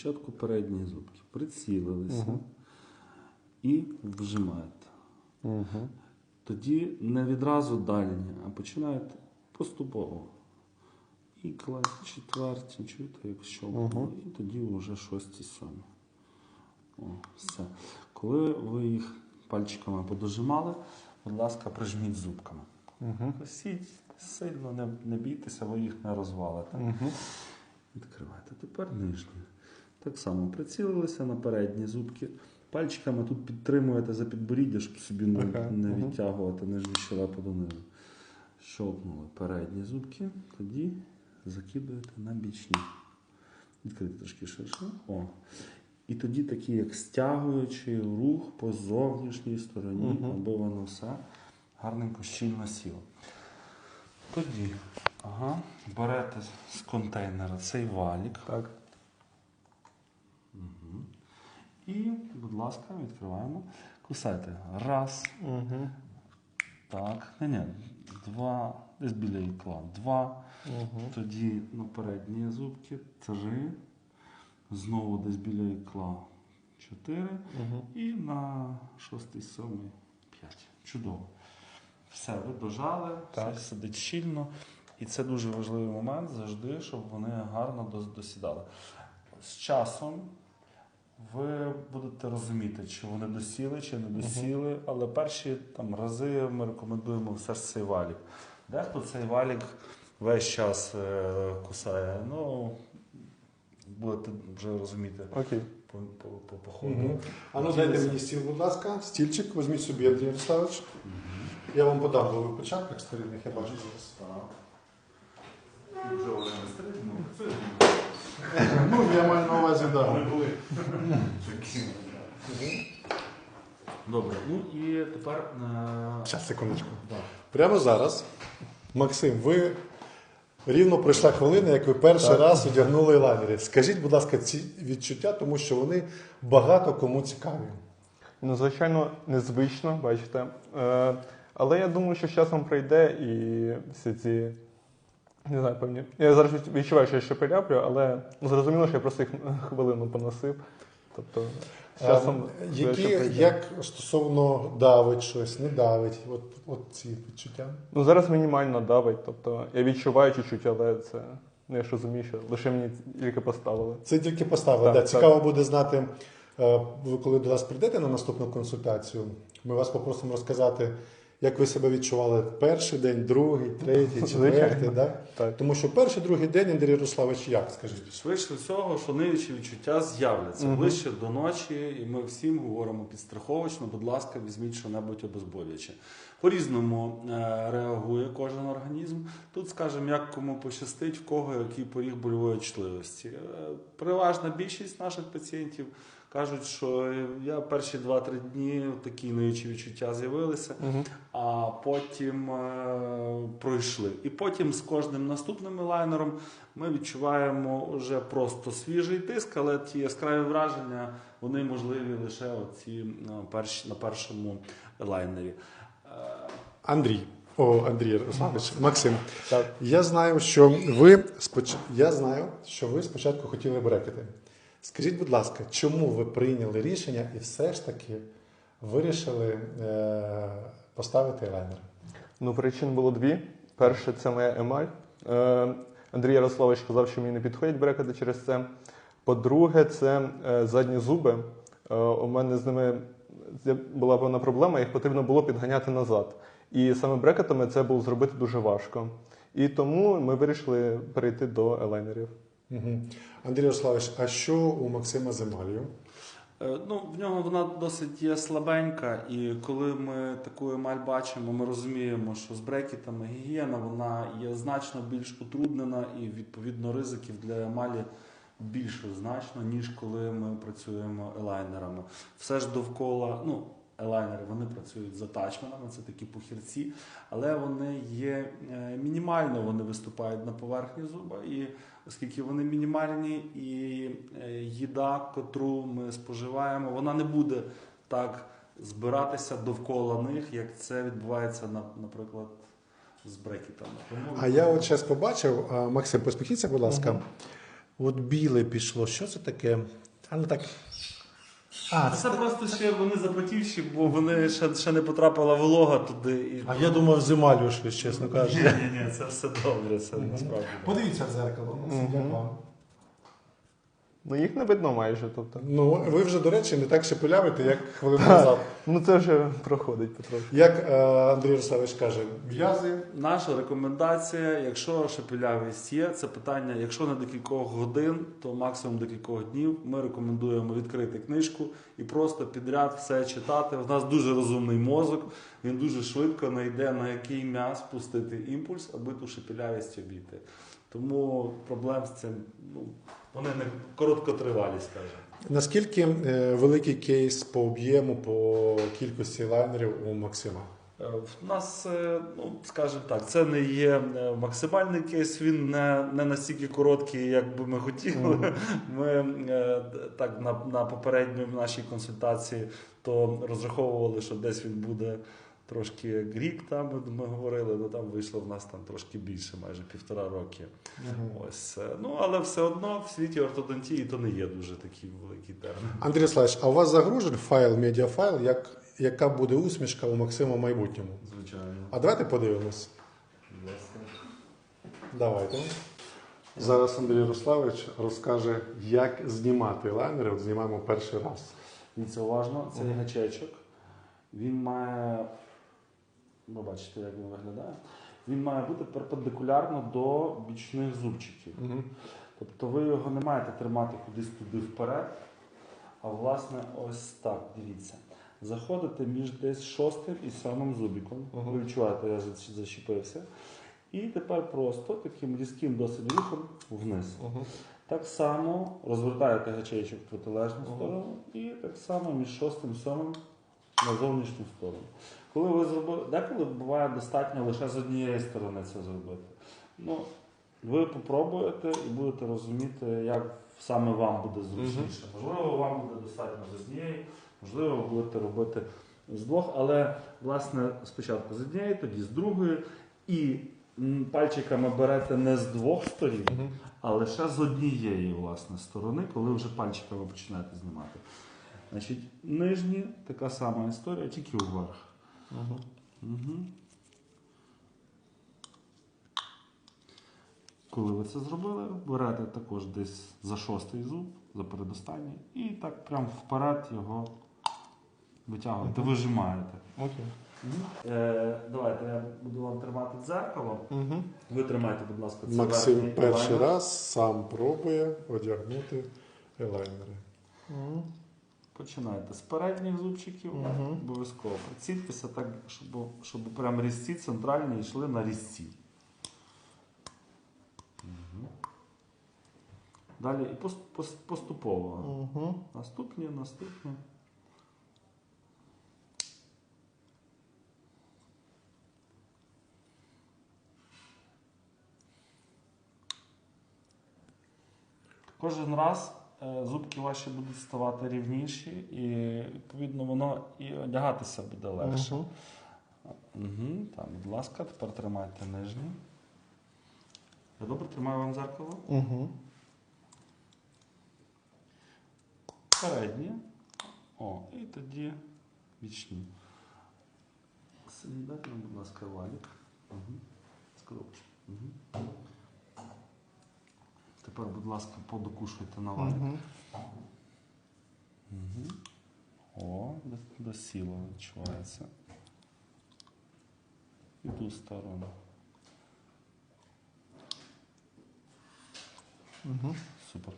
Спочатку передні зубки прицілилися і вжимаєте. Угу. Тоді не відразу дальні, а починаєте поступово. І клас четверті, чуєте, як щелкнуло, і тоді вже шості, сьомі. О, все. Коли ви їх пальчиками подожимали, будь ласка, прижміть зубками. Угу. Сіть сильно, не, не бійтеся, ви їх не розвалите. Угу. Відкривайте. Тепер нижні. Так само прицілилися на передні зубки. Пальчиками тут підтримуєте за підборіддя, щоб собі не, Ага, не мгм. відтягувати нижню щелепу донизу. Щолкнули передні зубки, тоді закидуєте на бічні. Відкрити трошки ширше. О. І тоді такий, як стягуючий рух по зовнішній стороні, Мгм. аби воно все гарненько щільно сіло. Тоді ага, берете з контейнера цей валік Так. І, будь ласка, відкриваємо. Кусайте. Раз. Угу. Так. Ні, ні. Два. Десь біля ікла. Два. Угу. Тоді на передні зубки. Три. Знову десь біля ікла. Чотири. Угу. І на шостий, сьомий, п'ять. Чудово. Все, ви дожали, Так. все сидить щільно. І це дуже важливий момент завжди, щоб вони гарно досідали. З часом ви будете розуміти, чи вони досіли, чи не досіли, але перші там, рази ми рекомендуємо все ж цей валік. Дехто цей валік весь час е, кусає. Ну, будете вже розуміти Окей. по, по, по, по ходу. Мгм. А ну дайте мені стіл, будь ласка. Стільчик, візьміть собі, Андрій Ярославович. Я вам подам, бо ви в початках старинних, я бачу зараз. Вже вони не старі, ну. Я маю на увазі, Вони так. були. Добре, ну і тепер е, Зараз, секундочку. Прямо зараз, Максим, ви рівно пройшла хвилина, як ви перший раз одягнули лайнери. Скажіть, будь ласка, ці відчуття, тому що вони багато кому цікаві. Ну, звичайно, незвично, бачите. Е, але я думаю, що з часом прийде і всі ці. Не знаю, певні. Я зараз відчуваю, що я ще приляплю, але ну, зрозуміло, що я просто їх хвилину поносив. Тобто, з часом. Е, дещо Які, як стосовно давить щось, не давить, от, от ці відчуття. Ну, зараз мінімально давить. Тобто, я відчуваю чуть-чуть, але це. Ну, я ж розумію, що лише мені тільки поставили. Це тільки поставили. Так, да. так. Цікаво буде знати, е, ви коли до нас прийдете на наступну консультацію, ми вас попросимо розказати, як ви себе відчували перший день, другий, третій, четвертий. Да? Так. Тому що перший, другий день, Андрій Ярославович, як скажіть? Швидше всього, що нивічі відчуття з'являться Мгм. ближче до ночі, і ми всім говоримо підстраховочно, будь ласка, візьміть що-небудь обезболююче. По-різному е, реагує кожен організм. Тут, скажімо, як кому пощастить, в кого який поріг больової чутливості. Е, Переважна більшість наших пацієнтів кажуть, що я перші 2-3 дні такі ниючі відчуття з'явилися Угу. а потім е, пройшли. І потім з кожним наступним лайнером ми відчуваємо вже просто свіжий тиск, але ті яскраві враження вони можливі лише оці е, перші, на першому лайнері. Е, Андрій. О, Андрій Ярославович, Максим. Так. Я знаю, що ви споч... я знаю, що ви спочатку хотіли брекети. Скажіть, будь ласка, чому ви прийняли рішення і все ж таки вирішили е... поставити лайнер? Ну, причин було дві. Перше, це моя емаль. Е, Андрій Ярославович сказав, що мені не підходять брекети через це. По-друге, це е, задні зуби. Е, у мене з ними була певна проблема, їх потрібно було підганяти назад. І саме брекетами це було зробити дуже важко. І тому ми вирішили перейти до елайнерів. Угу. Андрій Ярославович, а що у Максима з емалью? Е, Ну, в нього вона досить є слабенька, і коли ми таку емаль бачимо, ми розуміємо, що з брекетами гігієна вона є значно більш утруднена, і відповідно ризиків для емалі більше значно, ніж коли ми працюємо елайнерами. Все ж довкола, ну, елайнери вони працюють з атачменами, це такі пухірці, але вони є е, мінімально, вони виступають на поверхні зуба. І оскільки вони мінімальні, і е, їда, котру ми споживаємо, вона не буде так збиратися довкола них, як це відбувається, на- наприклад, з брекетами. А я от зараз побачив, Максим, посміхніться, будь ласка. От біле пішло. Що це таке? А ну так. А, Це просто ще вони запотівші, бо вони ще, ще не потрапила волога туди. І... а я думав, зима, емалю чесно чесно Ні, ні, ні, це все добре, це насправді. Подивіться в зеркало. Як вам? Ну їх не видно майже. Тобто. Ну, ви вже, до речі, не так шепелявите, як хвилину назад. Ну це вже проходить потроху. Як е, Андрій Руславович каже, в'язи. Наша рекомендація, якщо шепелявість є, це питання, якщо на декількох годин, то максимум декількох днів. Ми рекомендуємо відкрити книжку і просто підряд все читати. У нас дуже розумний мозок, він дуже швидко знайде на який м'яз пустити імпульс, аби ту шепелявість обійти. Тому проблем з цим ну, вони не короткотривалі, скажімо. Наскільки е, великий кейс по об'єму, по кількості лайнерів у Максима? Е, В нас, е, ну скажімо так, це не є максимальний кейс, він не, не настільки короткий, як би ми хотіли. Ми е, так на, на попередньої нашій консультації то розраховували, що десь він буде трошки як рік, там ми, ми говорили, ну там вийшло в нас там трошки більше, майже півтора роки. Ось, е, ну але все одно в світі ортодонтії то не є дуже такий великий термін. Андрій Руславович, а у вас загружений файл, медіафайл, як, яка буде усмішка у Максима в майбутньому? Звичайно. А давайте подивимось. Давайте. Зараз Андрій Руславович розкаже, як знімати лайнери. От знімаємо перший раз. Дивіться уважно, це є гачечок. Він має. Ви бачите, як він виглядає. Він має бути перпендикулярно до бічних зубчиків. Тобто ви його не маєте тримати кудись туди вперед. А власне, ось так, дивіться. Заходите між десь шостим і сьомим зубіком. Ви відчуваєте, я за- зачепився. І тепер просто таким різким досить рухом вниз. Так само розвертаєте гачечок в протилежну сторону і так само між шостим і сьомим на зовнішню сторону. Коли ви зробили, деколи буває достатньо лише з однієї сторони це зробити. Ну, ви попробуєте і будете розуміти, як саме вам буде зручніше. Можливо, вам буде достатньо з однієї, можливо, ви будете робити з двох, але власне спочатку з однієї, тоді з другої. І пальчиками берете не з двох сторін, а лише з однієї власне сторони, коли вже пальчиками починаєте знімати. Значить, нижні така сама історія, тільки вверх. Угу. Коли ви це зробили, берете також десь за шостий зуб, за передостанній, і так прям вперед його витягуєте, вижимаєте. Окей. Е, давайте я буду вам тримати дзеркало. Угу. Ви тримайте, будь ласка, це Максим перший лайнер. раз сам пробує одягнути елайнери. Починайте з передніх зубчиків, обов'язково прицільтеся так, щоб, щоб прям різці центральні йшли на різці. Мгм. Далі і пос- пос- поступово. Угу. Наступні, наступні. Кожен раз зубки ваші будуть ставати рівніші, і відповідно воно і одягатися буде легше. Угу. Угу. Так, будь ласка, тепер тримайте нижній. Я добре тримаю вам зеркало. Угу. Передні. О, і тоді бічні. Нам, будь ласка, валік. Угу. Скорочу. Угу. Тепер, будь ласка, подокушуйте на валік. Угу. Угу. О, до- досіло відчувається. І ту сторону. Угу. Супер.